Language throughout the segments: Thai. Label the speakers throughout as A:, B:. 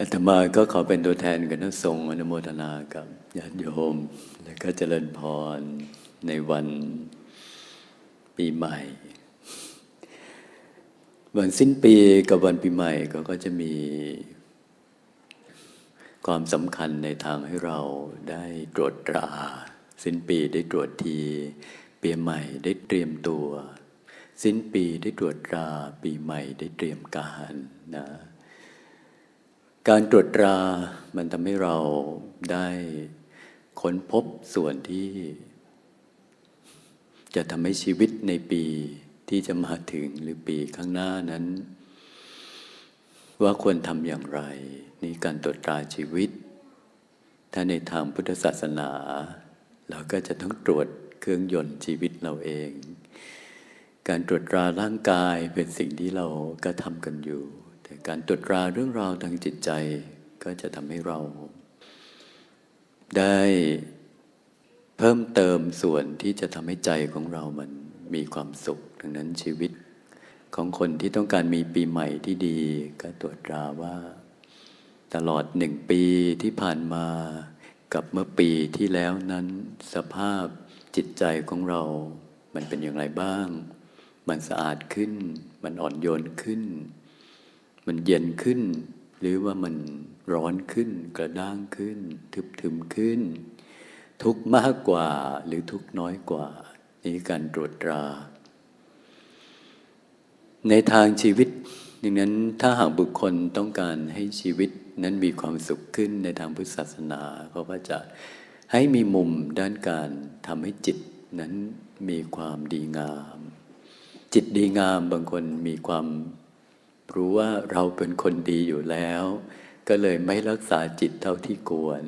A: อาตมาก็ขอเป็นตัวแทนกันทั้งทรงอนุโมทนากับญาติโยม และก็เจริญพรในวันปีใหม่ วันสิ้นปีกับวันปีใหม่ก็ก็จะมีความสำคัญในทางให้เราได้ตรวจตรา สิ้นปีได้ตรวจทีปีใหม่ได้เตรียมตัว สิ้นปีได้ตรวจตราปีใหม่ได้เตรียมการนะ การตรวจตรามันทำให้เราได้ค้นพบส่วนที่ จะทำให้ชีวิตในปีที่จะมาถึงหรือปีข้างหน้านั้น ว่าควรทำอย่างไร นี่การตรวจตราชีวิต ถ้าในทางพุทธศาสนา เราก็จะต้องตรวจเครื่องยนต์ชีวิตเราเอง การตรวจตราร่างกายเป็นสิ่งที่เราก็ทำกันอยู่ แต่การตรวจตราเรื่องราวทางจิตใจก็จะทำให้เรา ได้เพิ่มเติมส่วนที่จะทำให้ใจของเรามันมีความสุข ดังนั้นชีวิตของคนที่ต้องการมีปีใหม่ที่ดี ก็ตรวจตราว่า ตลอดหนึ่งปีที่ผ่านมากับเมื่อปีที่แล้วนั้นสภาพจิตใจของเรา มันเป็นอย่างไรบ้าง มันสะอาดขึ้น มันอ่อนโยนขึ้น มันเย็นขึ้น หรือว่ามันร้อนขึ้น กระด้างขึ้น ทึบทึมขึ้น ทุกมากกว่าหรือทุกน้อยกว่า นี่การตรวจตรา ในทางชีวิตดังนั้นถ้าหากบุคคลต้องการให้ชีวิตนั้นมีความสุขขึ้นในทางพุทธศาสนาเขาก็จะให้มีมุมด้านการทำให้จิตนั้นมีความดีงาม จิตดีงามบางคนมีความ รู้ว่าเราเป็นคนดีอยู่แล้ว ก็เลยไม่รักษาจิตเท่าที่ควร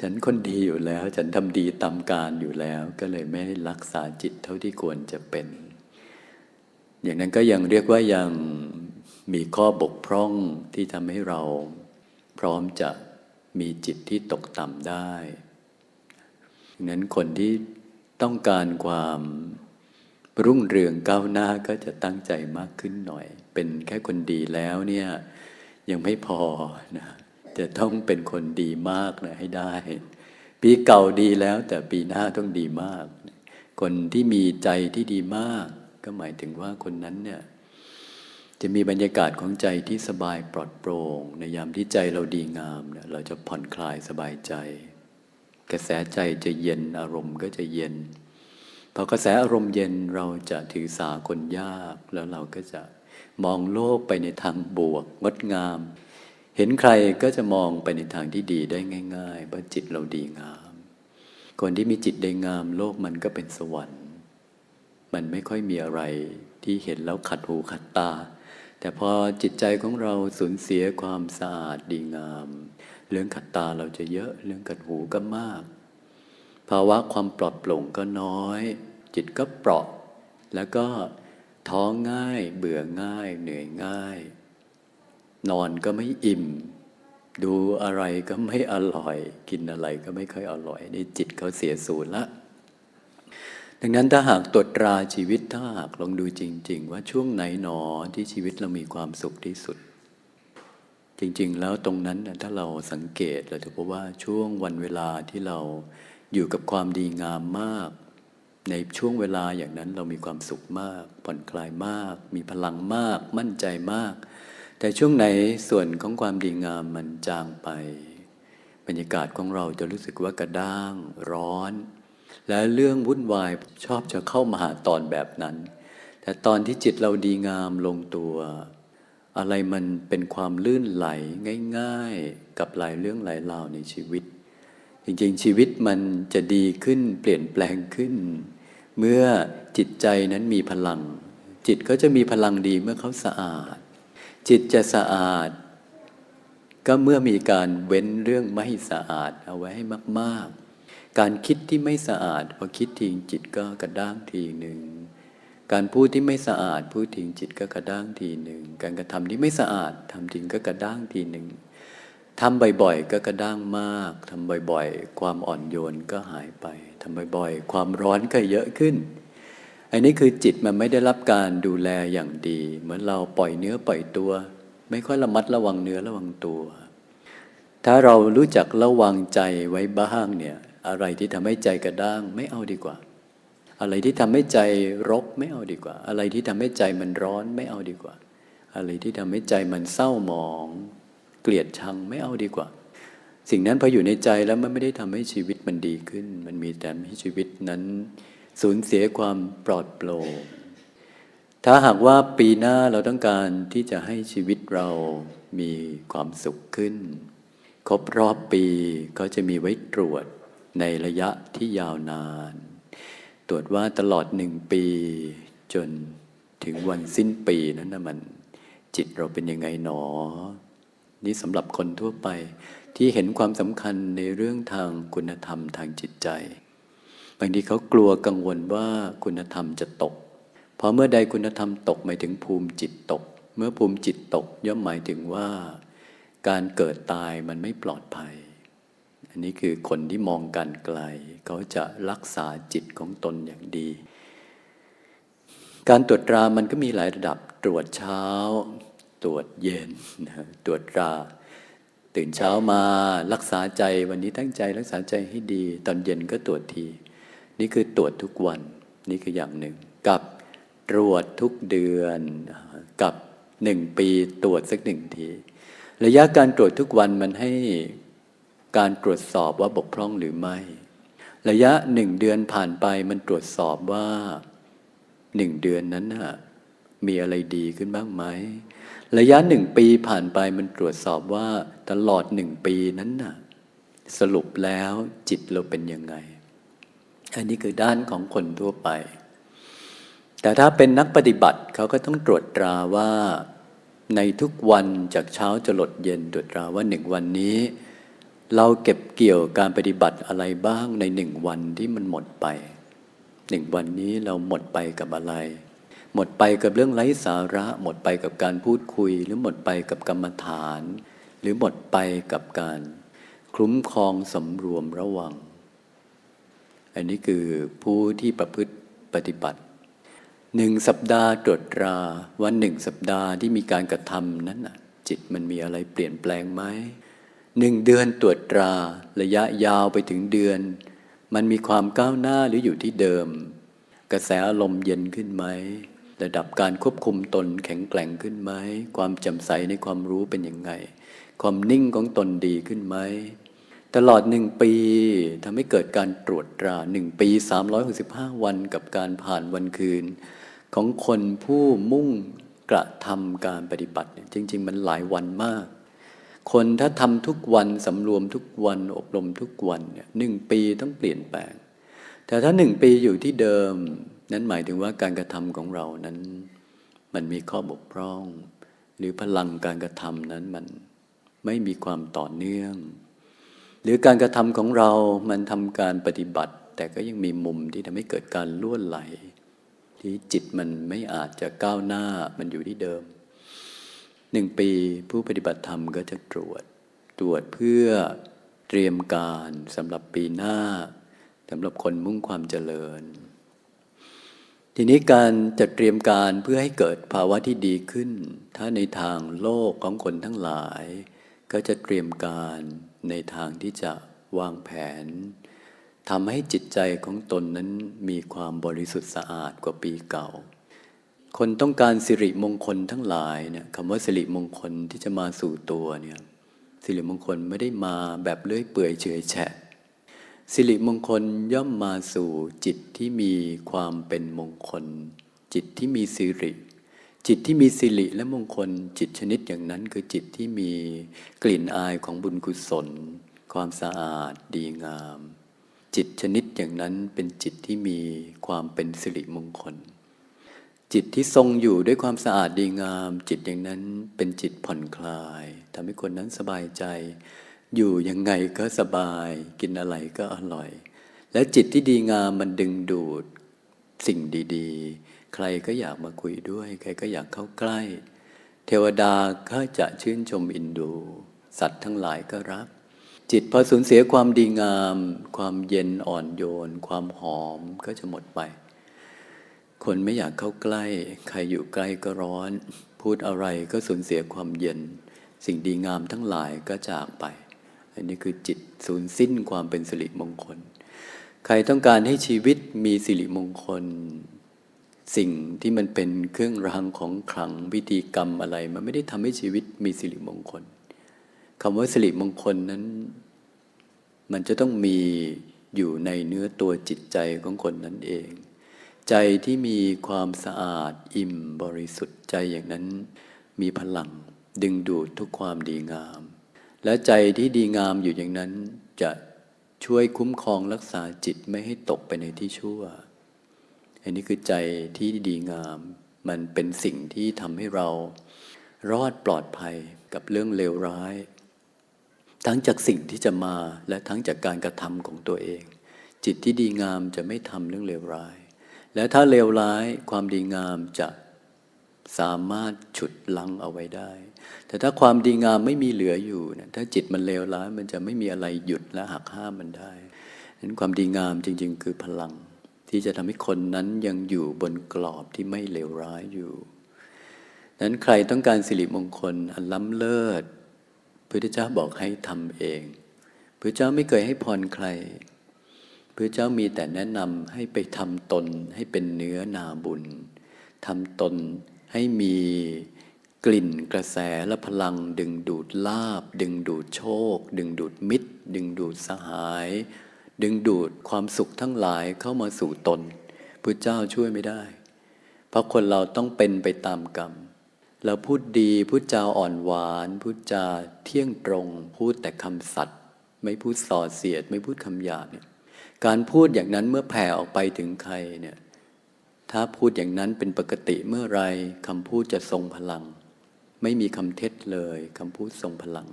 A: ฉันคนดีอยู่แล้ว ฉันทำดีตามการอยู่แล้ว ก็เลยไม่รักษาจิตเท่าที่ควรจะเป็น อย่างนั้นก็ยังเรียกว่ายังมีข้อบกพร่องที่ทำให้เรา พร้อมจะมีจิตที่ตกต่ำได้ดังนั้นคนที่ต้องการความ รุ่งเรืองก้าวหน้าก็จะตั้งใจมากขึ้นหน่อย เป็นแค่คนดีแล้วเนี่ยยังไม่พอนะจะต้องเป็นคนดีมากนะให้ได้ ปีเก่าดีแล้วแต่ปีหน้าต้องดีมาก คนที่มีใจที่ดีมาก ก็หมายถึงว่าคนนั้นเนี่ยจะมีบรรยากาศของใจที่สบายปลอดโปร่ง ในยามที่ใจเราดีงามเนี่ยเราจะผ่อนคลายสบายใจ กระแสใจจะเย็นอารมณ์ก็จะเย็น พอกระแสอารมณ์เย็นเราจะถือสาคนยาก แล้วเราก็จะมองโลกไปในทางบวกงดงาม เห็นใครก็จะมองไปในทางที่ดีได้ง่ายๆเพราะจิตเราดีงาม คนที่มีจิตได้งาม โลกมันก็เป็นสวรรค์ มันไม่ค่อยมีอะไรที่เห็นแล้วขัดหูขัดตา แต่พอจิตใจของเราสูญเสียความสะอาดดีงาม เรื่องขัดตาเราจะเยอะเรื่องขัดหูก็มาก ภาวะความปลอดโปร่งก็น้อย จิตก็เปราะ แล้วก็ท้องง่าย เบื่อง่าย เหนื่อยง่าย นอนก็ไม่อิ่ม ดูอะไรก็ไม่อร่อย กินอะไรก็ไม่ค่อยอร่อย นี่จิตเขาเสียสูญละดังนั้นถ้าหากตรวจตราชีวิตถ้าหากลองดูจริง ๆ ว่าช่วงไหนหนอที่ชีวิตเรามีความสุขที่สุด จริง ๆ แล้วตรงนั้นนะถ้าเราสังเกตเราจะพบว่าช่วงวันเวลาที่เราอยู่กับความดีงามมาก ในช่วงเวลาอย่างนั้นเรามีความสุขมาก ผ่อนคลายมาก มีพลังมาก มั่นใจมาก แต่ช่วงไหนส่วนของความดีงามมันจางไป บรรยากาศของเราจะรู้สึกว่ากระด้างร้อน และเรื่องวุ่นวายชอบจะเข้ามาหาตอนแบบนั้น แต่ตอนที่จิตเราดีงามลงตัว อะไรมันเป็นความลื่นไหลง่าย ๆ กับหลายเรื่องหลายราวในชีวิต จริงๆชีวิตมันจะดีขึ้นเปลี่ยนแปลงขึ้น เมื่อจิตใจนั้นมีพลัง จิตก็จะมีพลังดีเมื่อเขาสะอาด จิตจะสะอาด ก็เมื่อมีการเว้นเรื่องไม่สะอาดเอาไว้ให้มาก ๆ การคิดที่ไม่สะอาดพอคิดทิ้งจิตก็กระด้างทีหนึ่งการพูดที่ไม่สะอาดพูดทิ้งจิตก็กระด้างทีหนึ่งการกระทำที่ไม่สะอาดทำทิ้งก็กระด้างทีหนึ่งทำบ่อยๆ ก็กระด้างมากทำบ่อยๆ ความอ่อนโยนก็หายไปำบ่อยๆ ความร้อนก็เยอะขึ้น อันนี้คือจิตมันไม่ได้รับการดูแลอย่างดี เหมือนเราปล่อยเนื้อปล่อยตัว ไม่ค่อยระมัดระวังเนื้อระวังตัว ถ้าเรารู้จักระวังใจไว้บ้างเนี่ยอะไรที่ทำให้ใจกระด้างไม่เอาดีกว่า อะไรที่ทำให้ใจรกไม่เอาดีกว่า อะไรที่ทำให้ใจมันร้อนไม่เอาดีกว่า อะไรที่ทำให้ใจมันเศร้าหมอง เกลียดชังไม่เอาดีกว่า สิ่งนั้นพออยู่ในใจแล้วมันไม่ได้ทำให้ชีวิตมันดีขึ้น มันมีแต่ให้ชีวิตนั้นสูญเสียความปลอดโปร่งถ้าหากว่าปีหน้าเราต้องการที่จะให้ชีวิตเรามีความสุขขึ้น ครบรอบปีก็จะมีไว้ตรวจในระยะที่ยาวนาน ตรวจว่าตลอดหนึ่งปี จนถึงวันสิ้นปีนั้นนะมัน จิตเราเป็นยังไงหนอ นี่สำหรับคนทั่วไปที่เห็นความสำคัญในเรื่องทางคุณธรรมทางจิตใจ บางทีเขากลัวกังวลว่าคุณธรรมจะตก เพราะเมื่อใดคุณธรรมตกหมายถึงภูมิจิตตก เมื่อภูมิจิตตกย่อมหมายถึงว่า การเกิดตายมันไม่ปลอดภัย อันนี้คือคนที่มองการไกล เขาจะรักษาจิตของตนอย่างดี การตรวจตรามันก็มีหลายระดับตรวจเช้า ตรวจเย็นนะตรวจรา ตื่นเช้ามารักษาใจวันนี้ตั้งใจรักษาใจให้ดี ตอนเย็นก็ตรวจที นี่คือตรวจทุกวันนี่คืออย่างหนึ่ง กับตรวจทุกเดือนกับหนึ่งปีตรวจสักหนึ่งที ระยะการตรวจทุกวันมันให้การตรวจสอบว่าบกพร่องหรือไม่ ระยะหนึ่งเดือนผ่านไปมันตรวจสอบว่าหนึ่งเดือนนั้นน่ะมีอะไรดีขึ้นบ้างไหม ระยะหนึ่งปีผ่านไปมันตรวจสอบว่าตลอดหนึ่งปีนั้นน่ะสรุปแล้วจิตเราเป็นยังไง อันนี้คือด้านของคนทั่วไป แต่ถ้าเป็นนักปฏิบัติเขาก็ต้องตรวจตราว่าในทุกวันจากเช้าจะหลดเย็นตรวจตราว่าหนึ่งวันนี้ เราเก็บเกี่ยวการปฏิบัติอะไรบ้างในหนึ่งวันที่มันหมดไปหนึ่งวันนี้เราหมดไปกับอะไร หมดไปกับเรื่องไร้สาระ หมดไปกับการพูดคุย หรือหมดไปกับกรรมฐาน หรือหมดไปกับการคุ้มครองสำรวมระวัง อันนี้คือผู้ที่ประพฤติปฏิบัติหนึ่งสัปดาห์ตรวจตราวันหนึ่งสัปดาห์ที่มีการกระทำนั้นจิตมันมีอะไรเปลี่ยนแปลงไหมหนึ่งเดือนตรวจตราระยะยาวไปถึงเดือน มันมีความก้าวหน้าหรืออยู่ที่เดิม กระแสอารมณ์เย็นขึ้นไหม ระดับการควบคุมตนแข็งแกร่งขึ้นไหม ความจำใสในความรู้เป็นยังไง ความนิ่งของตนดีขึ้นไหม ตลอดหนึ่งปีทำให้เกิดการตรวจตราหนึ่งปี 365 วันกับการผ่านวันคืน ของคนผู้มุ่งกระทำการปฏิบัติจริง ๆ มันหลายวันมาก คนถ้าทำทุกวันสำรวมทุกวันอบรมทุกวันเนี่ยหนึ่งปีต้องเปลี่ยนแปลง แต่ถ้าหนึ่งปีอยู่ที่เดิม นั้นหมายถึงว่าการกระทำของเรานั้น มันมีข้อบกพร่อง หรือพลังการกระทำนั้นมันไม่มีความต่อเนื่อง หรือการกระทำของเรามันทำการปฏิบัติ แต่ก็ยังมีมุมที่ทำให้เกิดการล่วนไหล ที่จิตมันไม่อาจจะก้าวหน้ามันอยู่ที่เดิมหนึ่งปีผู้ปฏิบัติธรรมก็จะตรวจ ตรวจเพื่อเตรียมการสำหรับปีหน้าสำหรับคนมุ่งความเจริญ ทีนี้การจัดเตรียมการเพื่อให้เกิดภาวะที่ดีขึ้น ถ้าในทางโลกของคนทั้งหลาย ก็จะเตรียมการในทางที่จะวางแผนทำให้จิตใจของตนนั้นมีความบริสุทธิ์สะอาดกว่าปีเก่า คนต้องการสิริมงคลทั้งหลายเนี่ยคำว่าสิริมงคลที่จะมาสู่ตัวเนี่ยสิริมงคลไม่ได้มาแบบเลื่อยเปื่อยเฉยแฉะ สิริมงคลย่อมมาสู่จิตที่มีความเป็นมงคล จิตที่มีสิริ จิตที่มีสิริและมงคล จิตชนิดอย่างนั้นคือจิตที่มีกลิ่นอายของบุญกุศล ความสะอาดดีงาม จิตชนิดอย่างนั้นเป็นจิตที่มีความเป็นสิริมงคล จิตที่ทรงอยู่ด้วยความสะอาดดีงาม จิตอย่างนั้นเป็นจิตผ่อนคลายทำให้คนนั้นสบายใจ อยู่ยังไงก็สบายกินอะไรก็อร่อย และจิตที่ดีงามมันดึงดูดสิ่งดีๆ ใครก็อยากมาคุยด้วย ใครก็อยากเข้าใกล้ เทวดาก็จะชื่นชมอินดู สัตว์ทั้งหลายก็รัก จิตพอสูญเสียความดีงาม ความเย็นอ่อนโยน ความหอมก็จะหมดไป คนไม่อยากเข้าใกล้ ใครอยู่ใกล้ก็ร้อน พูดอะไรก็สูญเสียความเย็น สิ่งดีงามทั้งหลายก็จากไป อันนี้คือจิตสูญสิ้นความเป็นสิริมงคล ใครต้องการให้ชีวิตมีสิริมงคล สิ่งที่มันเป็นเครื่องรางของขลังวิธีกรรมอะไร มันไม่ได้ทำให้ชีวิตมีสิริมงคลคำว่าสิริมงคลนั้น มันจะต้องมีอยู่ในเนื้อตัวจิตใจของคนนั้นเอง ใจที่มีความสะอาดอิ่มบริสุทธิ์ใจอย่างนั้น มีพลังดึงดูดทุกความดีงาม และใจที่ดีงามอยู่อย่างนั้น จะช่วยคุ้มครองรักษาจิตไม่ให้ตกไปในที่ชั่ว อันนี้คือใจที่ดีงาม มันเป็นสิ่งที่ทำให้เรารอดปลอดภัยกับเรื่องเลวร้าย ทั้งจากสิ่งที่จะมาและทั้งจากการกระทำของตัวเอง จิตที่ดีงามจะไม่ทำเรื่องเลวร้าย และถ้าเลวร้ายความดีงามจะ สามารถฉุดลังเอาไว้ได้ แต่ถ้าความดีงามไม่มีเหลืออยู่นะถ้าจิตมันเลวร้ายมันจะไม่มีอะไรหยุดและหักห้ามมันได้นั้นความดีงามจริง ๆ คือพลัง ที่จะทำให้คนนั้นยังอยู่บนกรอบที่ไม่เลวร้ายอยู่นั้นใครต้องการสิริมงคลอันล้ำเลิศพระพุทธเจ้าบอกให้ทำเองพระเจ้าไม่เคยให้พรใครพระเจ้ามีแต่แนะนำให้ไปทำตนให้เป็นเนื้อนาบุญทำตน ให้มีกลิ่นกระแสและพลัง ดึงดูดลาบ ดึงดูดโชค ดึงดูดมิตร ดึงดูดสหาย ดึงดูดความสุขทั้งหลายเข้ามาสู่ตนพระเจ้าช่วยไม่ได้ เพราะคนเราต้องเป็นไปตามกรรม เราพูดดีพูดจาอ่อนหวานพูดจาเที่ยงตรง พูดแต่คำสัตย์ไม่พูดส่อเสียด ไม่พูดคำหยาบเนี่ยการพูดอย่างนั้นเมื่อแผ่ออกไปถึงใครเนี่ย ถ้าพูดอย่างนั้นเป็นปกติเมื่อไรคำพูดจะทรงพลัง ไม่มีคำเท็จเลยคำพูดทรงพลัง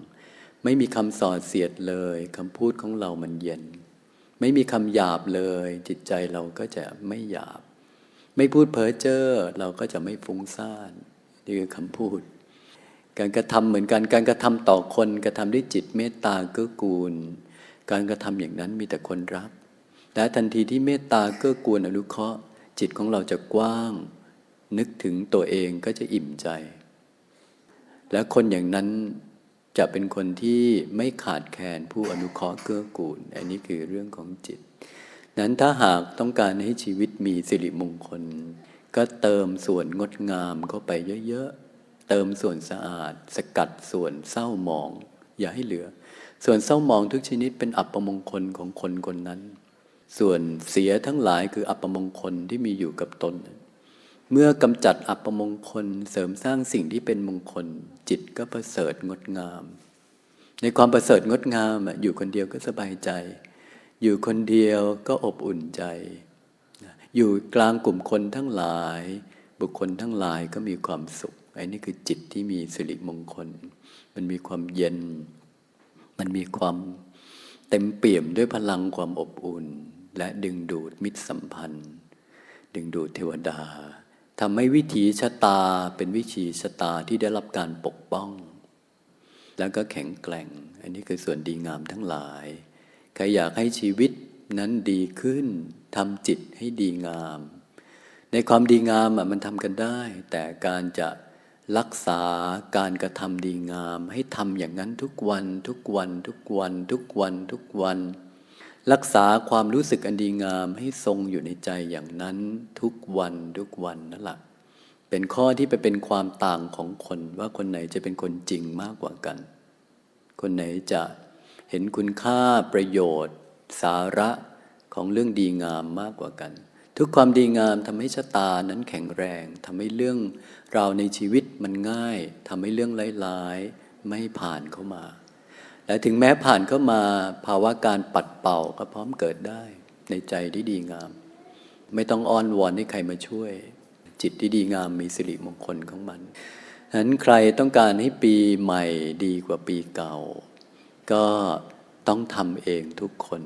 A: ไม่มีคำส่อเสียดเลยคำพูดของเรามันเย็น ไม่มีคำหยาบเลย จิตใจเราก็จะไม่หยาบ ไม่พูดเพ้อเจ้อเราก็จะไม่ฟุ้งซ่านนี่คือคำพูด การกระทำเหมือนกันการกระทำต่อคนกระทำด้วยจิตเมตตาเกื้อกูล การกระทำอย่างนั้นมีแต่คนรักและทันทีที่เมตตาเกื้อกูลอนุเคราะห์ จิตของเราจะกว้าง นึกถึงตัวเองก็จะอิ่มใจ และคนอย่างนั้นจะเป็นคนที่ไม่ขาดแคลนผู้อนุเคราะห์เกื้อกูล อันนี้คือเรื่องของจิต นั้นถ้าหากต้องการให้ชีวิตมีสิริมงคล ก็เติมส่วนงดงามเข้าไปเยอะๆ เติมส่วนสะอาด สกัดส่วนเศร้าหมอง อย่าให้เหลือ ส่วนเศร้าหมองทุกชนิดเป็นอัปมงคลของคนคนนั้น ส่วนเสียทั้งหลายคืออัปมงคลที่มีอยู่กับตน เมื่อกำจัดอัปมงคลเสริมสร้างสิ่งที่เป็นมงคล จิตก็ประเสริฐงดงาม ในความประเสริฐงดงามอยู่คนเดียวก็สบายใจ อยู่คนเดียวก็อบอุ่นใจ อยู่กลางกลุ่มคนทั้งหลาย บุคคลทั้งหลายก็มีความสุขไอ้นี่คือจิตที่มีสิริมงคล มันมีความเย็น มันมีความเต็มเปี่ยมด้วยพลังความอบอุ่น และดึงดูดมิตรสัมพันธ์ ดึงดูดเทวดาทำให้วิถีชะตาเป็นวิถีชะตาที่ได้รับการปกป้อง แล้วก็แข็งแกร่ง อันนี้คือส่วนดีงามทั้งหลายใครอยากให้ชีวิตนั้นดีขึ้นทำจิตให้ดีงาม ในความดีงามมันทำกันได้ แต่การจะรักษาการกระทำดีงาม ให้ทำอย่างนั้นทุกวันทุกวันทุกวันทุกวันทุกวัน รักษาความรู้สึกอันดีงามให้ทรงอยู่ในใจอย่างนั้นทุกวันทุกวันนั่นแหละเป็นข้อที่ไปเป็นความต่างของคนว่าคนไหนจะเป็นคนจริงมากกว่ากัน คนไหนจะเห็นคุณค่าประโยชน์ สาระของเรื่องดีงามมากกว่ากัน ทุกความดีงามทำให้ชะตานั้นแข็งแรงทำให้เรื่องราวในชีวิตมันง่ายทำให้เรื่องร้ายๆไม่ผ่านเข้ามา และถึงแม้ผ่านเข้ามาภาวะการปัดเป่าก็พร้อมเกิดได้ ในใจที่ดีงาม ไม่ต้องอ้อนวอนให้ใครมาช่วย จิตที่ดีงามมีสิริมงคลของมันฉะนั้นใครต้องการให้ปีใหม่ดีกว่าปีเก่า ก็ต้องทำเองทุกคน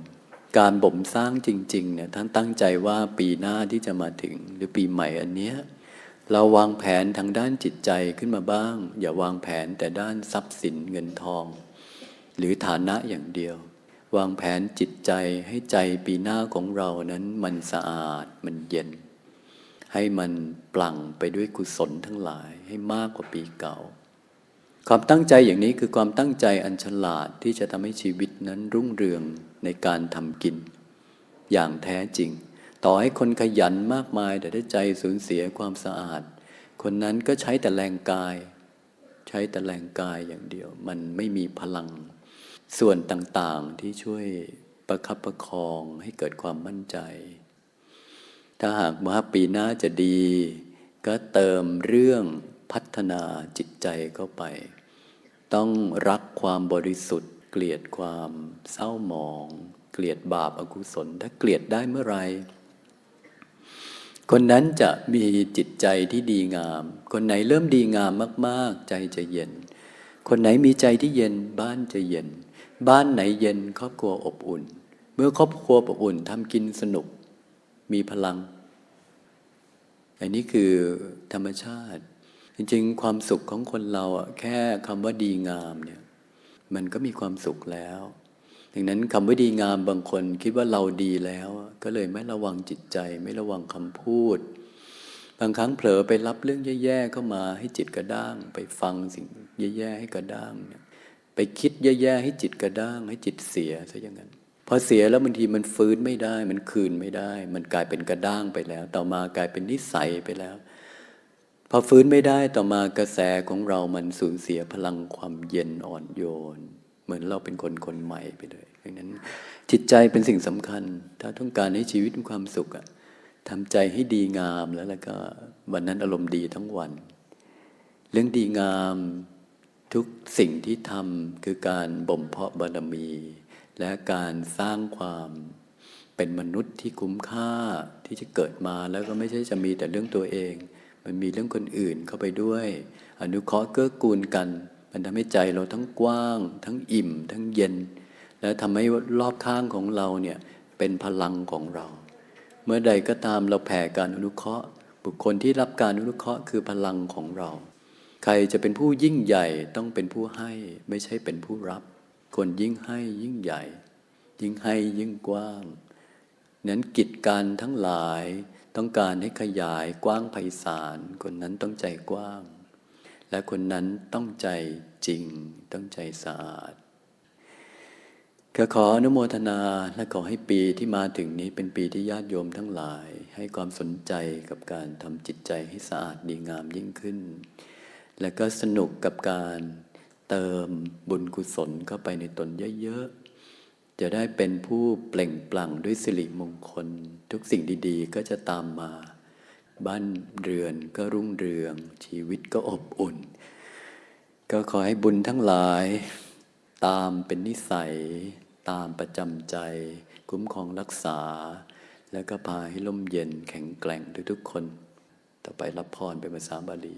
A: การบ่มสร้างจริงๆเนี่ยท่านตั้งใจว่าปีหน้าที่จะมาถึงหรือปีใหม่อันเนี้ยเราวางแผนทางด้านจิตใจขึ้นมาบ้าง อย่าวางแผนแต่ด้านทรัพย์สินเงินทอง หรือฐานะอย่างเดียว วางแผนจิตใจให้ใจปีหน้าของเรานั้นมันสะอาดมันเย็น ให้มันปลั่งไปด้วยกุศลทั้งหลายให้มากกว่าปีเก่า ความตั้งใจอย่างนี้คือความตั้งใจอันฉลาดที่จะทำให้ชีวิตนั้นรุ่งเรืองในการทำกิน อย่างแท้จริง ต่อให้คนขยันมากมายแต่ถ้าใจสูญเสียความสะอาด คนนั้นก็ใช้แต่แรงกาย ใช้แต่แรงกายอย่างเดียว มันไม่มีพลัง ส่วนต่างๆที่ช่วยประคับประคองให้เกิดความมั่นใจ ถ้าหากว่าปีหน้าจะดี ก็เติมเรื่องพัฒนาจิตใจเข้าไป ต้องรักความบริสุทธิ์ เกลียดความเศร้าหมอง เกลียดบาปอากุศล ถ้าเกลียดได้เมื่อไรคนนั้นจะมีจิตใจที่ดีงาม คนไหนเริ่มดีงามมาก ๆ ใจจะเย็น คนไหนมีใจที่เย็นบ้านจะเย็น บ้านไหนเย็นครอบครัวอบอุ่น เมื่อครอบครัวอบอุ่นทำกินสนุก มีพลัง อันนี้คือธรรมชาติ จริงๆ ความสุขของคนเราอะแค่คำว่าดีงามเนี่ยมันก็มีความสุขแล้วดังนั้นคำว่าดีงามบางคนคิดว่าเราดีแล้ว ก็เลยไม่ระวังจิตใจ ไม่ระวังคำพูด บางครั้งเผลอไปรับเรื่องแย่ๆเข้ามาให้จิตกระด้าง ไปฟังสิ่งแย่ๆให้กระด้างเนี่ย ไปคิดแย่ๆให้จิตกระด้าง ให้จิตเสียซะอย่างนั้นพอเสียแล้วบางทีมันฟื้นไม่ได้ มันคืนไม่ได้ มันกลายเป็นกระด้างไปแล้ว ต่อมากลายเป็นนิสัยไปแล้ว พอฟื้นไม่ได้ต่อมากระแสของเรามันสูญเสียพลังความเย็นอ่อนโยน เหมือนเราเป็นคนคนใหม่ไปเลยดังนั้น จิตใจเป็นสิ่งสำคัญ ถ้าต้องการให้ชีวิตมีความสุขอะทำใจให้ดีงามแล้วแล้วก็วันนั้นอารมณ์ดีทั้งวัน เรื่องดีงาม ทุกสิ่งที่ทำคือการบ่มเพาะบารมี และการสร้างความเป็นมนุษย์ที่คุ้มค่าที่จะเกิดมาแล้วก็ไม่ใช่จะมีแต่เรื่องตัวเอง มันมีเรื่องคนอื่นเข้าไปด้วย อนุเคราะห์เกื้อกูลกัน มันทำให้ใจเราทั้งกว้าง ทั้งอิ่ม ทั้งเย็น และทำให้รอบข้างของเราเนี่ยเป็นพลังของเรา เมื่อใดก็ตามเราแผ่การอนุเคราะห์ บุคคลที่รับการอนุเคราะห์คือพลังของเรา ใครจะเป็นผู้ยิ่งใหญ่ต้องเป็นผู้ให้ไม่ใช่เป็นผู้รับ คนยิ่งให้ยิ่งใหญ่ ยิ่งให้ยิ่งกว้าง นั้นกิจการทั้งหลายต้องการให้ขยายกว้างไพศาลคนนั้นต้องใจกว้าง และคนนั้นต้องใจจริงต้องใจสะอาดก็ขออนุโมทนาและขอให้ปีที่มาถึงนี้เป็นปีที่ญาติโยมทั้งหลาย ให้ความสนใจกับการทำจิตใจให้สะอาดดีงามยิ่งขึ้น และก็สนุกกับการเติมบุญกุศลเข้าไปในตนเยอะๆ จะได้เป็นผู้เปล่งปลั่งด้วยสิริมงคล ทุกสิ่งดีๆ ก็จะตามมา บ้านเรือนก็รุ่งเรือง ชีวิตก็อบอุ่น ก็ขอให้บุญทั้งหลาย ตามเป็นนิสัย ตามประจำใจ คุ้มครองรักษา แล้วก็พาให้ร่มเย็นแข็งแกร่งทุกๆคน ต่อไปรับพรเป็นภาษาบาลี